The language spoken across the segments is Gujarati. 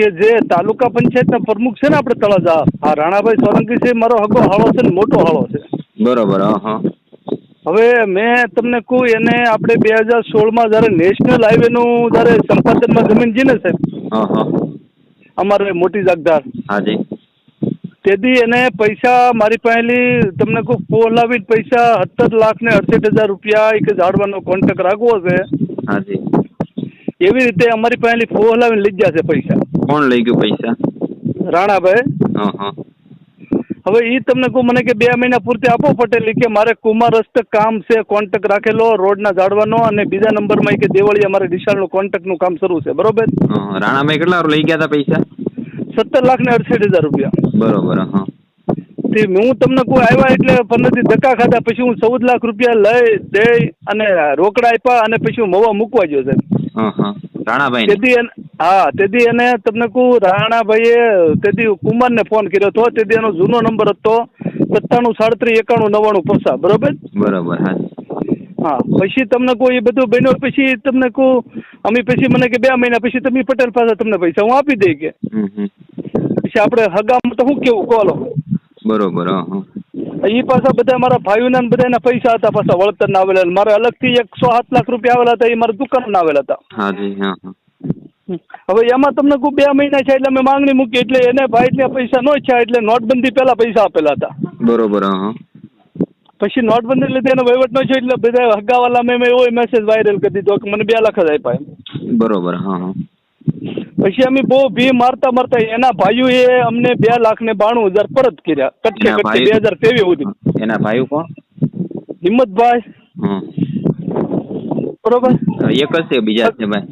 કે જે તાલુકા પંચાયતના પ્રમુખ છે ને આપણે તળાજા આ રાણાભાઈ સોલંકી છે મારો હગો હળો છે ને મોટો હળો છે. બરોબર હા હવે મેં તમને કહું એને આપણે બે હજાર સોળમાં જ્યારે નેશનલ હાઈવેનું જ્યારે સંપાદનમાં જમીન છે ને સાહેબ અમારે મોટી જાગદાર. હાજી. તેથી એને પૈસા મારી પાસેથી તમને કહું પોલાવી પૈસા સત્તર લાખ ને અડસઠ હજાર રૂપિયા એક ઝાડવાનો કોન્ટ્રાક્ટ રાખવો છે. હાજી. એવી રીતે અમારી પાસેથી ફોલાવીને લઈ ગયા છે પૈસા. કોણ લઈ ગયું પૈસા? રાણાભાઈ? હા હા. હવે એ તમને કહું મને કે બે મહિના પૂરતી આપો પટેલ કે મારે કુમાર હસ્તક કામ છે કોન્ટેક રાખેલો રોડના ઝાડવાનો અને બીજા નંબરમાં માં કે દેવળિયા મારે કોન્ટેકનું કામ શરૂ છે બરોબર? રાણાભાઈ કેટલા લઈ ગયા હતા પૈસા? સત્તર લાખ ને અડસઠ હજાર રૂપિયા. બરોબર હા. તે હું તમને કોઈ આવ્યા એટલે પંદરથી ધક્કા ખાધા પછી હું ચૌદ લાખ રૂપિયા લઈ દઈ અને રોકડા આપ્યા અને પછી હું મવા મૂકવા ગયો સાહેબ હા હા. રાણાભાઈ તેથી હા તેથી એને તમને કહું રાણાભાઈએ તેથી કુમારને ફોન કર્યો હતો તેથી એનો જૂનો નંબર હતો સત્તાણું સાડત્રીસ એકાણું નવ્વાણું પોસા બરોબર? બરોબર હા. હા પછી તમને કહું એ બધું બન્યો પછી તમને કહું અમે પછી મને કે બે મહિના પછી તમે પટેલ પાસે તમને પૈસા હું આપી દઈ કે. પછી આપણે હગામાં તો શું કેવું કોલો? બરોબર હા હા. એ પાછા બધા મારા ભાઈઓના ને બધાના પૈસા હતા પાછા વળતર ના આવેલા મારે અલગથી એકસો સાત લાખ રૂપિયા આવેલા હતા એ મારા દુકાન ના આવેલા હતા. હા હવે એમાં તમને કોઈ બે મહિના છે એટલે મેં માંગણી મૂકી એટલે એને ભાઈ એટલે પૈસા નો છે એટલે નોટબંધી પહેલા પૈસા આપેલા હતા. બરોબર હા પછી નોટબંધી લીધે એનો વહીવટ નો છે એટલે બધા હગાવાલા મેં એવો મેસેજ વાયરલ કરી દીધો કે મને બે લાખ જ આપ્યા એમ. બરોબર હા. પછી અમે બહુ ભી મારતા મારતા એના ભાઈઓએ અમને બે લાખ ને બાણું હજાર પરત કર્યા. કટકે કટકે ભાઈ- બે હજાર ત્રેવીસ સુધી. એના ભાઈ કોણ? હિંમતભાઈ. બરોબર? એક જ છે બીજા છે ભાઈ.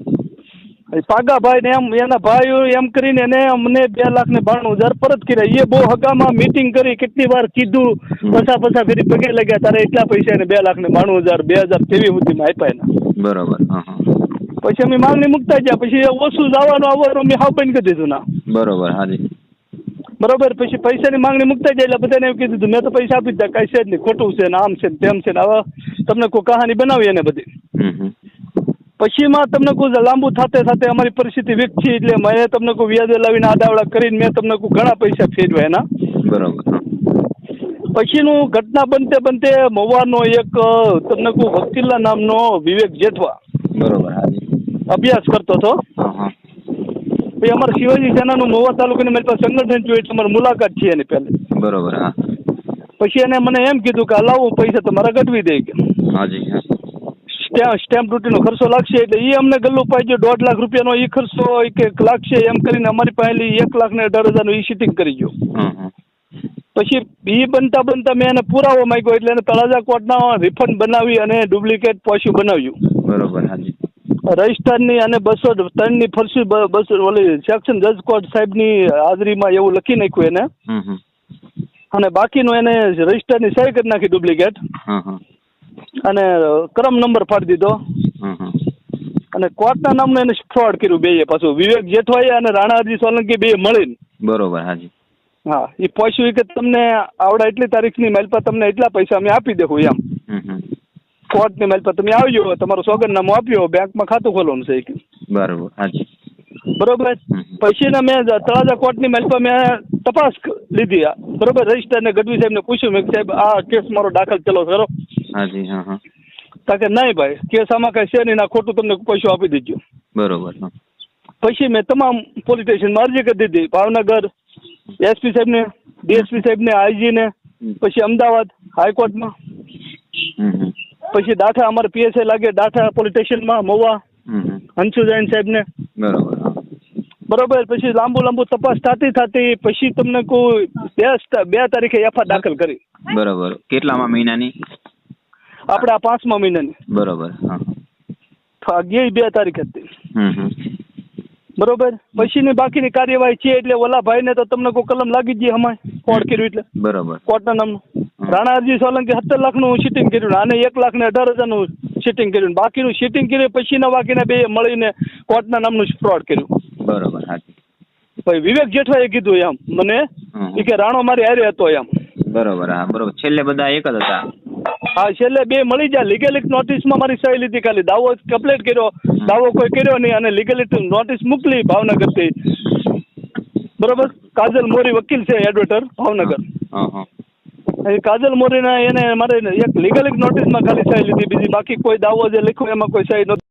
પાગાભાઈ ને એમ એના ભાઈઓ એમ કરીને એને અમને બે લાખ ને બાણું હજાર પરત કર્યા. એ બહુ હગામાં મીટિંગ કરી કેટલી વાર કીધું. પછા પછા ફેરી પગે લગ્યા તારે એટલા પૈસા એને બે લાખ ને બાણું હજાર બે હજાર તેવી સુધીમાં આપ્યા એના. બરોબર હા. પછી અમે માંગણી મૂકતા ગયા. પછી ઓછું જવાનું આવવાનું અમે હાવ બંધ કરી દીધું ના. બરોબર હાજી. બરોબર પછી પૈસાની માંગણી મૂકતા જાય એટલે બધાને એવું કીધું મેં તો પૈસા આપી દીધા કાંઈ છે જ નહીં ખોટું છે ને આમ છે ને તેમ છે ને હવે તમને કોઈ કહાની બનાવી એને બધી. પછીમાં તમને કહું લાંબુ થાતે થાતે અમારી પરિસ્થિતિ વીકછી એટલે મેં તમને કોઈ વ્યાજ લાવીને આડાવડા કરીને મેં તમને કહું ઘણા પૈસા ફેરવ્યા એના. બરોબર પછીનું ઘટના બનતે બનતે મવાનો એક તમને કહું વકીલા નામનો વિવેક જેઠવા. બરોબર અભ્યાસ કરતો હતો. પછી અમારા શિવાજી સેનાનું મહુવા તાલુકાની મારી પાસે સંગઠન જોયું એટલે અમારી મુલાકાત છે એની પહેલે. બરોબર હા. પછી એને મને એમ કીધું કે લાવું પૈસા તમારા ગઢવી દે. કે હાજી સ્ટેમ્પ ડ્યુટીનો ખર્ચો લાગશે એટલે એ અમને ગલ્લું પાઈ દોઢ લાખ રૂપિયાનો એ ખર્ચો એક કે લાગશે એમ કરીને અમારી પાસે એક લાખ ને અઢાર હજારનું ઈ સિટિંગ કરી ગયો પછી બી બનતા બનતા મેં એને પુરાવો માંગ્યો એટલે એને તળાજા કોર્ટના રિફંડ બનાવી અને ડુપ્લિકેટ પોસ્યુ બનાવ્યું. બરોબર હાજી. રજિસ્ટરની અને બસો ત્રણની ફરસી બસો ઓલી સેક્શન જજ કોર્ટ સાહેબની હાજરીમાં એવું લખી નાખ્યું એને. અને બાકીનું એને રજિસ્ટરની સહી કરી નાખી ડુપ્લિકેટ. અને ક્રમ નંબર ફાડી દીધો. અને કોર્ટના નામનું એને ફ્રોડ કર્યું બે પાછું. વિવેક જેઠવાઈ અને રાણાજી સોલંકી બે મળીને. બરોબર હાજી. હા એ પોસ્યું કે તમને આવડા એટલી તારીખની મેલ પર તમને એટલા પૈસા અમે આપી દેવું એમ. કોર્ટની મેલ પર તમે આવજો તમારું સોગંદનામું આપ્યો બેંકમાં ખાતું ખોલવાનું છે બરોબર હાજી બરોબર? પછી ને મેં તળાજા કોર્ટની મેલ પર મેં તપાસ લીધી. બરોબર? રજિસ્ટરને ગઢવી સાહેબને પૂછ્યું મેં સાહેબ આ કેસ મારો દાખલ ચલો ખરો. હાજી હા હા. તા કે નહીં ભાઈ કેસ આમાં કઈ છે નહીં ખોટું તમને પૈસો આપી દીધો. બરોબર પછી મેં તમામ પોલીસ સ્ટેશનમાં અરજી કરી દીધી. ભાવનગર એસપી સાહેબને ડીએસપી સાહેબને આઈજીને પછી અમદાવાદ હાઈકોર્ટમાં. પછી દાઠા અમારે પીએસએ લાગે દાઠા પોલીસ સ્ટેશનમાં મહુવા હમ હમ. હંસુ જૈન સાહેબને. બરોબર બરોબર પછી લાંબુ લાંબુ તપાસ થતી થતી પછી તમને કોઈ બે બે તારીખે એફઆર દાખલ કરી. બરોબર. કેટલામાં મહિનાની? આપણે આ પાંચમા મહિનાની. બરોબર અગિયાર બે તારીખ હતી બરોબર? પછીની બાકીની કાર્યવાહી છે એટલે ઓલા ભાઈને તો તમને કોઈ કલમ લાગી જ અમાય કોર્ટ કર્યું એટલે? બરોબર. કોર્ટના નામનું. રાણાજી સોલંકી સત્તર લાખનું શીટિંગ કર્યું અને એક લાખ ને અઢાર હજારનું શીટિંગ કર્યું બાકીનું શીટિંગ કર્યું પછીના બાકીના બે મળીને કોર્ટના નામનું ફ્રોડ કર્યું. બરોબર પછી વિવેક જેઠવાએ કીધું એમ મને. કે રાણો મારી હારે હતો એમ. બરોબર હા બરોબર. છેલ્લે બધા એક જ હતા. હા છેલ્લે બે મળી જાય. લીગેલિક નોટિસમાં મારી સહી લીધી ખાલી. દાવો કમ્પ્લેટ કર્યો. દાવો કોઈ કર્યો નહીં અને લીગેલિક નોટિસ મોકલી ભાવનગરથી. બરોબર? કાજલ મોરી વકીલ છે એડવોટર ભાવનગર. હા હા. કાજલ મોરીના એને મારે એક લીગલ નોટિસમાં ખાલી સહી લીધી. બીજી બાકી કોઈ દાવો જે લખ્યો એમાં કોઈ સહી નહોતી.